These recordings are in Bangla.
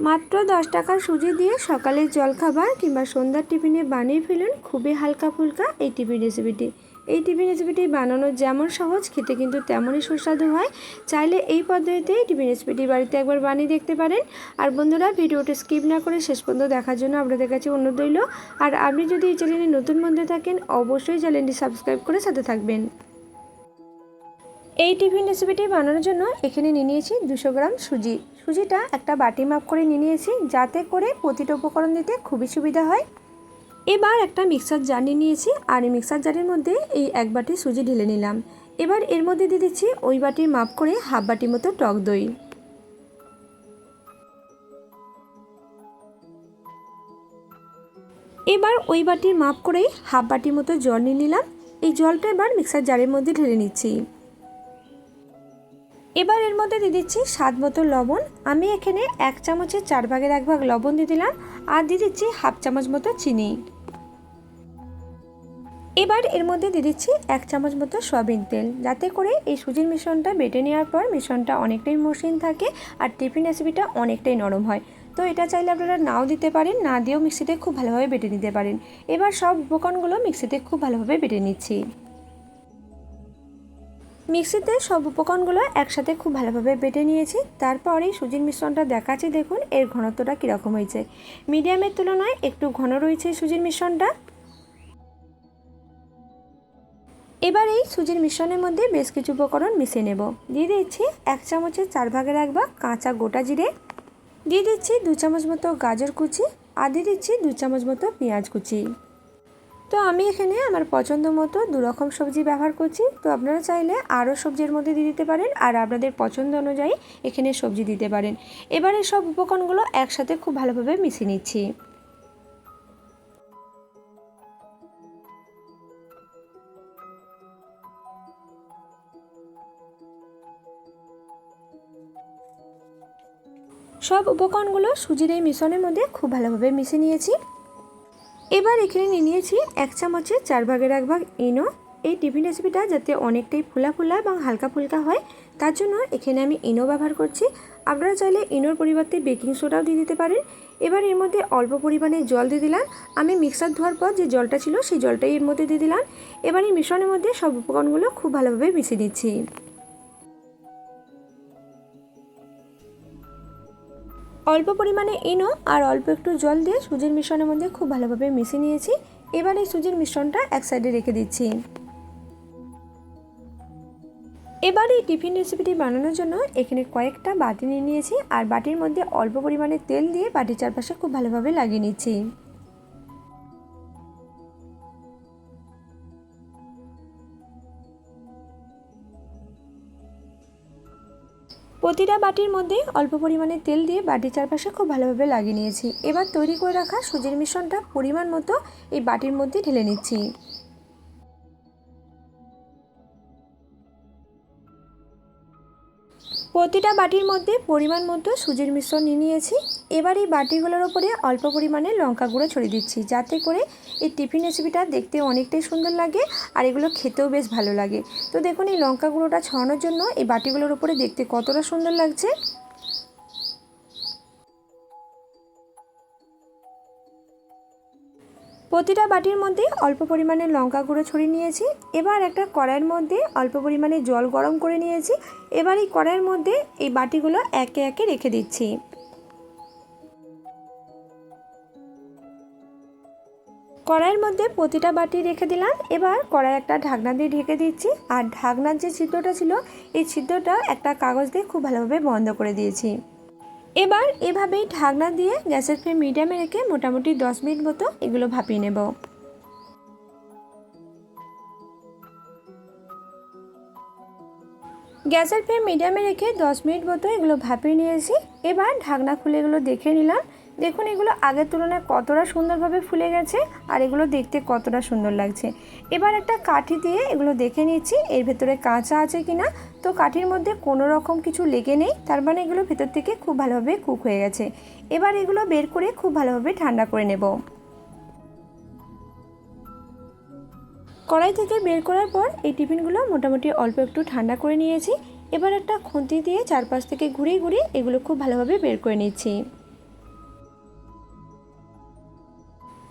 মাত্র দশ টাকার সুজি দিয়ে সকালের জলখাবার কিংবা সন্ধ্যার টিফিনে বানিয়ে ফেলুন খুবই হালকা ফুলকা এই টিফিন রেসিপিটি। এই টিফিন রেসিপিটি বানানো যেমন সহজ, খেতে কিন্তু তেমনই সুস্বাদু হয়। চাইলে এই পদ্ধতিতে টিফিন রেসিপিটি বাড়িতে একবার বানিয়ে দেখতে পারেন। আর বন্ধুরা, ভিডিওটি স্কিপ না করে শেষ পর্যন্ত দেখার জন্য আপনাদের কাছে অনুরোধ রইল। আর আপনি যদি এই চ্যানেলে নতুন বন্ধু থাকেন, অবশ্যই চ্যানেলটি সাবস্ক্রাইব করে সাথে থাকবেন। এই টিফিন রেসিপিটি বানানোর জন্য এখানে নিয়ে নিয়েছি দুশো গ্রাম সুজি। সুজিটা একটা বাটি মাপ করে নিয়ে নিয়েছি, যাতে করে প্রতিটা উপকরণ দিতে খুবই সুবিধা হয়। এবার একটা মিক্সার জার নিয়ে নিয়েছি, আর এই মিক্সার জারের মধ্যে এই এক বাটি সুজি ঢেলে নিলাম। এবার এর মধ্যে দিয়ে দিচ্ছি ওই বাটির মাপ করে হাফ বাটির মতো টক দই। এবার ওই বাটির মাপ করেই হাফ বাটির মতো জল নিয়ে নিলাম। এই জলটা এবার মিক্সার জারের মধ্যে ঢেলে নিচ্ছি। এবার এর মধ্যে দিয়ে দিচ্ছি স্বাদ মতো লবণ। আমি এখানে এক চামচের চার ভাগের এক ভাগ লবণ দিয়ে দিলাম আর দিয়ে দিচ্ছি হাফ চামচ মতো চিনি। এবার এর মধ্যে দিয়ে দিচ্ছি এক চামচ মতো সয়াবিন তেল। যাতে করে এই সুজির মিশ্রণটা বেটে নেওয়ার পর মিশ্রণটা অনেকটাই মসৃণ থাকে আর টিফিন রেসিপিটা অনেকটাই নরম হয়। তো এটা চাইলে আপনারা নাও দিতে পারেন, না দিয়েও মিক্সিতে খুব ভালোভাবে বেটে নিতে পারেন। এবার সব উপকরণগুলো মিক্সিতে খুব ভালোভাবে বেটে নিচ্ছি। মিক্সিতে সব উপকরণগুলো একসাথে খুব ভালোভাবে বেটে নিয়েছি। তারপরেই সুজির মিশ্রণটা দেখাচ্ছি, দেখুন এর ঘনত্বটা কীরকম হয়েছে। মিডিয়ামের তুলনায় একটু ঘন রয়েছে সুজির মিশ্রণটা। এবার এই সুজির মিশ্রণের মধ্যে বেশ কিছু উপকরণ মিশিয়ে নেব। দিয়ে দিচ্ছি এক চামচের চার ভাগের এক কাঁচা গোটা জিরে। দিয়ে দিচ্ছি দু চামচ মতো গাজর কুচি আর দিয়ে দিচ্ছি দু চামচ মতো পেঁয়াজ কুচি। তো আমি এখানে আমার পছন্দ মতো দু রকম সবজি ব্যবহার করছি। তো আপনারা চাইলে আরও সবজির মধ্যে দিয়ে দিতে পারেন আর আপনাদের পছন্দ অনুযায়ী এখানে সবজি দিতে পারেন। এবারে সব উপকরণগুলো একসাথে খুব ভালোভাবে মিশিয়ে নিচ্ছি। সব উপকরণগুলো সুজির এই মিশ্রণের মধ্যে খুব ভালোভাবে মিশিয়ে নিয়েছি। এবার এখানে নিয়ে নিয়েছি এক চামচের চার ভাগের এক ভাগ ইনো। এই টিফিন রেসিপিটা যাতে অনেকটাই ফুলা ফুলা এবং হালকা ফুলকা হয়, তার জন্য এখানে আমি ইনো ব্যবহার করছি। আপনারা চাইলে ইনোর পরিবর্তে বেকিং সোডাও দিয়ে দিতে পারেন। এবার এর মধ্যে অল্প পরিমাণে জল দিয়ে দিলাম। আমি মিক্সার ধোয়ার পর যে জলটা ছিল, সেই জলটাই এর মধ্যে দিয়ে দিলাম। এবার এই মিশ্রণের মধ্যে সব উপকরণগুলো খুব ভালোভাবে মিশিয়ে দিচ্ছি। অল্প পরিমাণে ইনো আর অল্প একটু জল দিয়ে সুজির মিশ্রণের মধ্যে খুব ভালোভাবে মিশিয়ে নিয়েছি। এবার এই সুজির মিশ্রণটা এক সাইডে রেখে দিচ্ছি। এবার এই টিফিন রেসিপিটি বানানোর জন্য এখানে কয়েকটা বাটি নিয়ে নিয়েছি আর বাটির মধ্যে অল্প পরিমাণে তেল দিয়ে বাটির চারপাশে খুব ভালোভাবে লাগিয়ে নিচ্ছি। প্রতিটা বাটির মধ্যে অল্প পরিমাণে তেল দিয়ে বাটির চারপাশে খুব ভালোভাবে লাগিয়ে নিয়েছি। এবার তৈরি করে রাখা সুজির মিশ্রণটা পরিমাণ মতো এই বাটির মধ্যে ঢেলে নিচ্ছি। প্রতিটা বাটির মধ্যে পরিমাণ মতো সুজির মিশ্রণ নিয়ে নিয়েছি। এবার এই বাটিগুলোর ওপরে অল্প পরিমাণে লঙ্কা গুঁড়ো ছড়িয়ে দিচ্ছি, যাতে করে এই টিফিন রেসিপিটা দেখতে অনেকটাই সুন্দর লাগে আর এগুলো খেতেও বেশ ভালো লাগে। তো দেখুন, এই লঙ্কা গুঁড়োটা ছড়ানোর জন্য এই বাটিগুলোর ওপরে দেখতে কতটা সুন্দর লাগছে। প্রতিটা বাটির মধ্যে অল্প পরিমাণে লঙ্কা গুঁড়ো ছড়িয়ে নিয়েছি। এবার একটা কড়াইয়ের মধ্যে অল্প পরিমাণে জল গরম করে নিয়েছি। এবার এই কড়াইয়ের মধ্যে এই বাটিগুলো একে একে রেখে দিচ্ছি। কড়াইয়ের মধ্যে প্রতিটা বাটি রেখে দিলাম। এবার কড়াই একটা ঢাকনা দিয়ে ঢেকে দিচ্ছি। আর ঢাকনার যে ছিদ্রটা ছিল, এই ছিদ্রটা একটা কাগজ দিয়ে খুব ভালোভাবে বন্ধ করে দিয়েছি। এবার এভাবেই ঢাকনা দিয়ে গ্যাসের ফ্লেম মিডিয়ামে রেখে মোটামুটি দশ মিনিট মতো এগুলো ভাপিয়ে নেব। গ্যাসের ফ্লেম মিডিয়ামে রেখে দশ মিনিট মতো এগুলো ভাপিয়ে নিয়েছি। এবার ঢাকনা খুলে এগুলো দেখে নিলাম দেখুন, এগুলো আগের তুলনায় কতটা সুন্দরভাবে ফুলে গেছে আর এগুলো দেখতে কতটা সুন্দর লাগছে। এবার একটা কাঠি দিয়ে এগুলো দেখে নিচ্ছি, এর ভেতরে কাঁচা আছে কি না তো কাঠির মধ্যে কোনো রকম কিছু লেগে নেই, তার মানে এগুলো ভেতর থেকে খুব ভালোভাবে কুক হয়ে গেছে। এবার এগুলো বের করে খুব ভালোভাবে ঠান্ডা করে নেব। কড়াই থেকে বের করার পর এই টিফিনগুলো মোটামুটি অল্প একটু ঠান্ডা করে নিয়েছি। এবার একটা খুন্তি দিয়ে চারপাশ থেকে ঘুরিয়ে ঘুরিয়ে এগুলো খুব ভালোভাবে বের করে নিচ্ছি।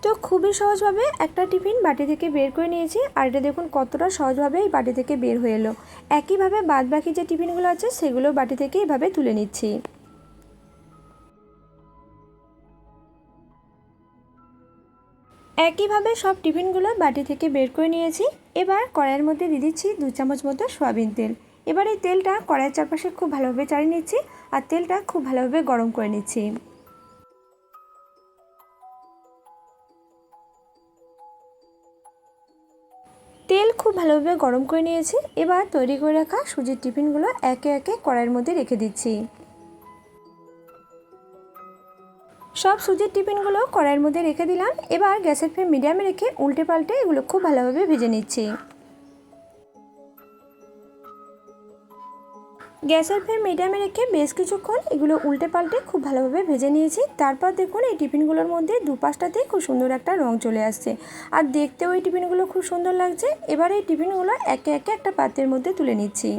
তো খুবই সহজভাবে একটা টিফিন বাটি থেকে বের করে নিয়েছি, আর এটা দেখুন কতটা সহজভাবে এই বাটি থেকে বের হয়ে এলো। একইভাবে বাদ বাকি যে টিফিনগুলো আছে, সেগুলো বাটি থেকে এভাবে তুলে নিচ্ছি। একইভাবে সব টিফিনগুলো বাটি থেকে বের করে নিয়েছি। এবার কড়াইয়ের মধ্যে দিয়ে দিচ্ছি দু চামচ মতো সয়াবিন তেল। এবার এই তেলটা কড়াইয়ের চারপাশে খুব ভালোভাবে চাড়িয়ে নিচ্ছি, আর তেলটা খুব ভালোভাবে গরম করে নিচ্ছি। ভালোভাবে গরম করে নিয়েছি। এবার তৈরি করে রাখা সুজির টিফিনগুলো একে একে কড়াইয়ের মধ্যে রেখে দিচ্ছি। সব সুজির টিফিনগুলো কড়াইয়ের মধ্যে রেখে দিলাম। এবার গ্যাসের ফ্লেম মিডিয়ামে রেখে উল্টে পাল্টে এগুলো খুব ভালোভাবে ভেজে নিচ্ছি। গ্যাসের ফ্লেম মিডিয়ামে রেখে বেশ কিছুক্ষণ এগুলো উল্টে পাল্টে খুব ভালোভাবে ভেজে নিয়েছি। তারপর দেখুন, এই টিফিনগুলোর মধ্যে দুপাশটাতেই খুব সুন্দর একটা রং চলে আসছে। আর দেখতেও এই টিফিনগুলো খুব সুন্দর লাগছে। এবার এই টিফিনগুলো একে একে একটা পাত্রের মধ্যে তুলে নিচ্ছি।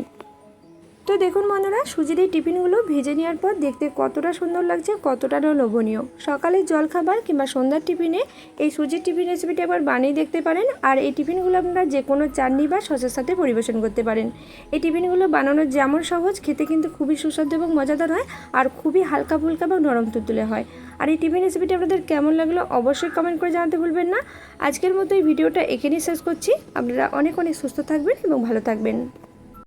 তো দেখুন বন্ধুরা, সুজির এই টিফিনগুলো ভেজে নেওয়ার পর দেখতে কতটা সুন্দর লাগছে কতটা না লোভনীয়। সকালের জলখাবার কিংবা সন্ধ্যার টিফিনে এই সুজির টিফিন রেসিপিটি আবার বানিয়ে দেখতে পারেন আর এই টিফিনগুলো আপনারা যে কোনো চাটনি বা সসের সাথে পরিবেশন করতে পারেন। এই টিফিনগুলো বানানো যেমন সহজ, খেতে কিন্তু খুবই সুস্বাদু এবং মজাদার হয় আর খুবই হালকা ফুলকা এবং নরম তুলতুলে হয়। আর এই টিফিন রেসিপিটি আপনাদের কেমন লাগল অবশ্যই কমেন্ট করে জানাতে ভুলবেন না। আজকের মতো এই ভিডিওটা এখানেই শেষ করছি। আপনারা অনেক অনেক সুস্থ থাকবেন এবং ভালো থাকবেন।